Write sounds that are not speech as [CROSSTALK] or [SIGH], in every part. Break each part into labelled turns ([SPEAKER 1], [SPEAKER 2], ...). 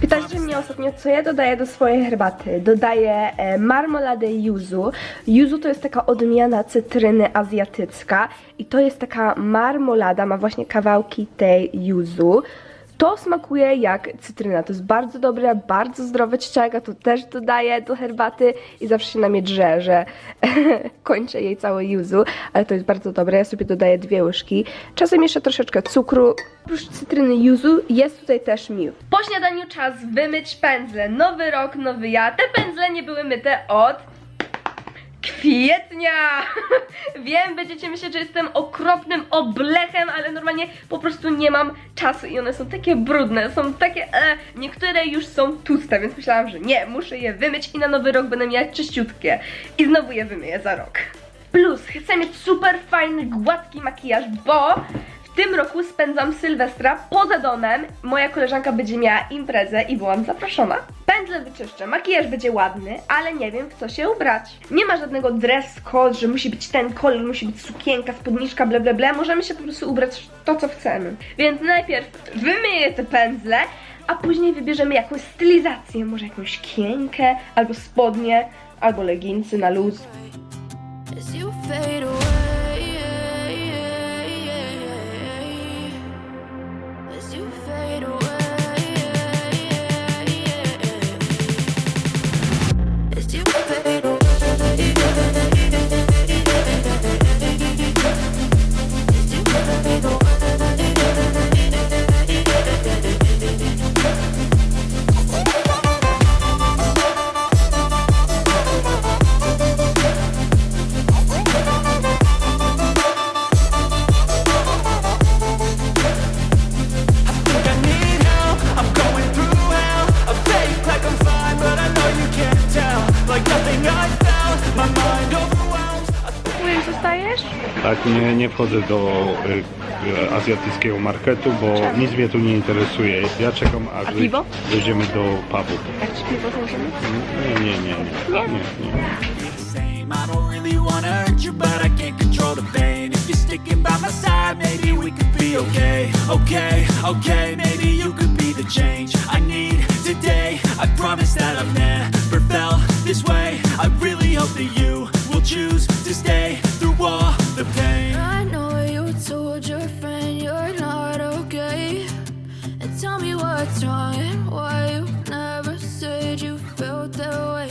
[SPEAKER 1] Pytacie mnie ostatnio, co ja dodaję do swojej herbaty. Dodaję e, marmoladę yuzu. Yuzu to jest taka odmiana cytryny azjatycka i to jest taka marmolada, ma właśnie kawałki tej yuzu. To smakuje jak cytryna, to jest bardzo dobre, bardzo zdrowe ja to też dodaję do herbaty i zawsze się na mnie drze, że [LAUGHS] kończę jej całe yuzu, ale to jest bardzo dobre, ja sobie dodaję dwie łyżki. Czasem jeszcze troszeczkę cukru. Oprócz cytryny yuzu jest tutaj też miód. Po śniadaniu czas wymyć pędzle. Nowy rok, nowy ja. Te pędzle nie były myte od kwietnia! [LAUGHS] Wiem, będziecie myśleć, że jestem okropnym oblechem, ale normalnie po prostu nie mam czasu i one są takie brudne, są takie. E, niektóre już są tłuste, więc myślałam, że nie, muszę je wymyć i na nowy rok będę miała czyściutkie. I znowu je wymyję za rok. Plus, chcę mieć super fajny, gładki makijaż, bo w tym roku spędzam Sylwestra poza domem. Moja koleżanka będzie miała imprezę i byłam zaproszona. Pędzle wyczyszczę, makijaż będzie ładny, ale nie wiem w co się ubrać. Nie ma żadnego dress code, że musi być ten kolor, musi być sukienka, spódniczka, bla bla bla. Możemy się po prostu ubrać to co chcemy. Więc najpierw wymyję te pędzle, a później wybierzemy jakąś stylizację, może jakąś kienkę, albo spodnie, albo leginsy na luz.
[SPEAKER 2] as you fade away.
[SPEAKER 3] Tak, nie, nie wchodzę do y, y, azjatyckiego marketu, bo nic mnie tu nie interesuje. Ja czekam aż
[SPEAKER 1] A piwo?
[SPEAKER 3] dojdziemy do pubu.
[SPEAKER 1] Jak ci piwo założymy?
[SPEAKER 3] Nie, nie, nie. nie. nie, nie.
[SPEAKER 4] same. I don't really wanna hurt you, but I can't control the pain. If you're sticking by my side, maybe we could be okay. Okay, okay, maybe you could be the change
[SPEAKER 2] what's wrong and why you never said you felt that way.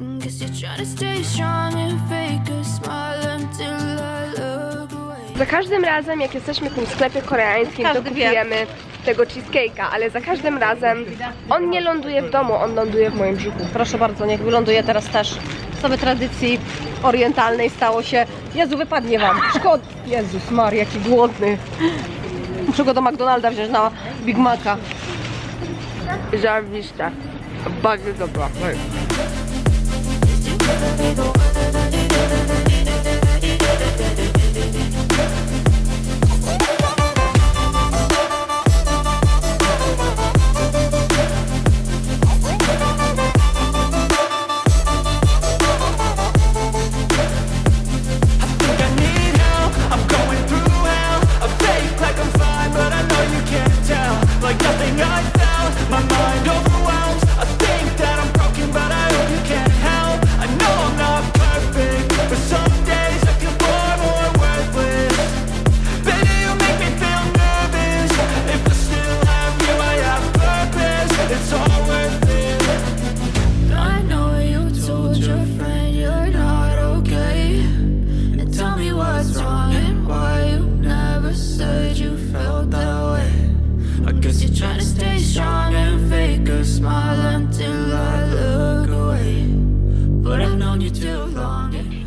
[SPEAKER 2] And guess you're trying to stay strong and fake a smile until I look away.
[SPEAKER 1] Za każdym razem, jak jesteśmy w tym sklepie koreańskim, to
[SPEAKER 5] Każdy wie.
[SPEAKER 1] kupujemy tego cheesecake'a, ale za każdym razem on nie ląduje w domu, on ląduje w moim brzuchu.
[SPEAKER 5] Proszę bardzo, niech wyląduje teraz też. By tradycji orientalnej stało się. Jezu, wypadnie wam. Szkoda. Jezus Maria, jaki głodny. Muszę go do McDonalda wziąć na Big Maca.
[SPEAKER 2] Isar Vista, Baguio the Block. Right.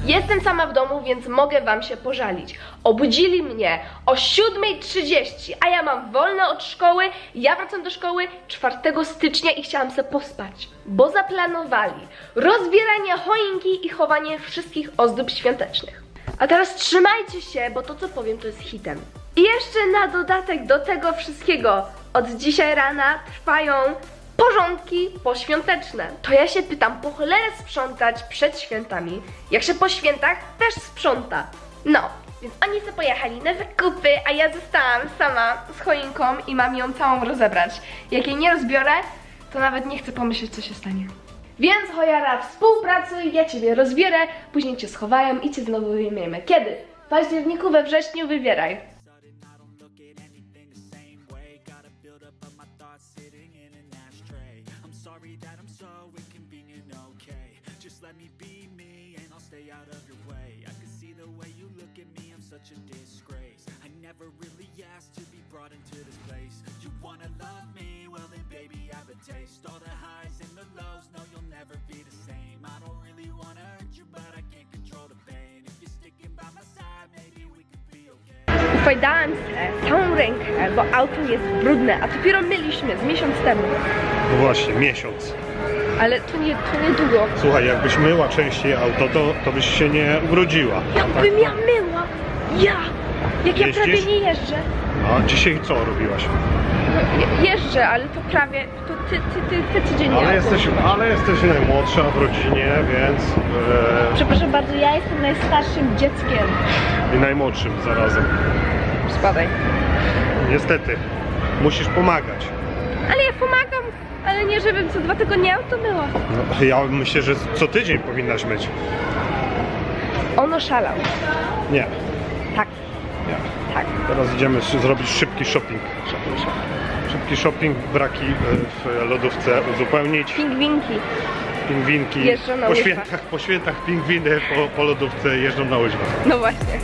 [SPEAKER 1] Jestem sama w domu, więc mogę wam się pożalić. Obudzili mnie o 7.30, a ja mam wolne od szkoły. Ja wracam do szkoły 4 stycznia i chciałam se pospać, bo zaplanowali rozbieranie choinki i chowanie wszystkich ozdób świątecznych. A teraz trzymajcie się, bo to co powiem to jest hitem. I jeszcze na dodatek do tego wszystkiego od dzisiaj rana trwają porządki poświąteczne. To ja się pytam, po cholerę sprzątać przed świętami, jak się po świętach też sprząta. No, więc oni sobie pojechali na zakupy, a ja zostałam sama z choinką i mam ją całą rozebrać. Jak jej nie rozbiorę, to nawet nie chcę pomyśleć, co się stanie. Więc Hojara, współpracuj, ja ciebie rozbierę, później cię schowają i cię znowu wyjmiemy. Kiedy? W październiku, we wrześniu wybieraj.
[SPEAKER 4] Never really asked to be brought into this place. You wanna love me? Well then baby have a taste. All the highs and the lows, no you'll never be the same. I don't really wanna hurt you, but I can't control the pain. If you're sticking by my side, maybe we could be okay.
[SPEAKER 1] Się całą rękę, bo auto jest brudne, a dopiero myliśmy z miesiąc temu.
[SPEAKER 3] No właśnie, miesiąc.
[SPEAKER 1] Ale to nie, to niedługo.
[SPEAKER 3] Słuchaj, jakbyś myła częściej auto, to, to byś się nie ubrudziła.
[SPEAKER 1] Jakbym ja myła! Ja! Jak ja
[SPEAKER 3] Jeździsz?
[SPEAKER 1] prawie nie jeżdżę.
[SPEAKER 3] A dzisiaj co robiłaś?
[SPEAKER 1] No, je, jeżdżę, ale to prawie, to ty, ty, ty, ty codziennie.
[SPEAKER 3] Ale
[SPEAKER 1] auto.
[SPEAKER 3] jesteś, ale jesteś najmłodsza w rodzinie, więc e,
[SPEAKER 1] Przepraszam bardzo, ja jestem najstarszym dzieckiem.
[SPEAKER 3] i najmłodszym zarazem.
[SPEAKER 1] Spadaj.
[SPEAKER 3] Niestety, musisz pomagać.
[SPEAKER 1] Ale ja pomagam, ale nie żebym co dwa tygodnie auto myła.
[SPEAKER 3] No, ja myślę, że co tydzień powinnaś myć.
[SPEAKER 1] Ono szalał.
[SPEAKER 3] Nie,
[SPEAKER 1] Tak. Tak.
[SPEAKER 3] Teraz idziemy zrobić szybki shopping. Szybki shopping, braki e, w lodówce uzupełnić.
[SPEAKER 1] Pingwinki.
[SPEAKER 3] Pingwinki
[SPEAKER 1] Jeżdżą na
[SPEAKER 3] po
[SPEAKER 1] łyżwach.
[SPEAKER 3] świętach, po świętach pingwiny po, po lodówce jeżdżą na łyżwach.
[SPEAKER 1] No właśnie.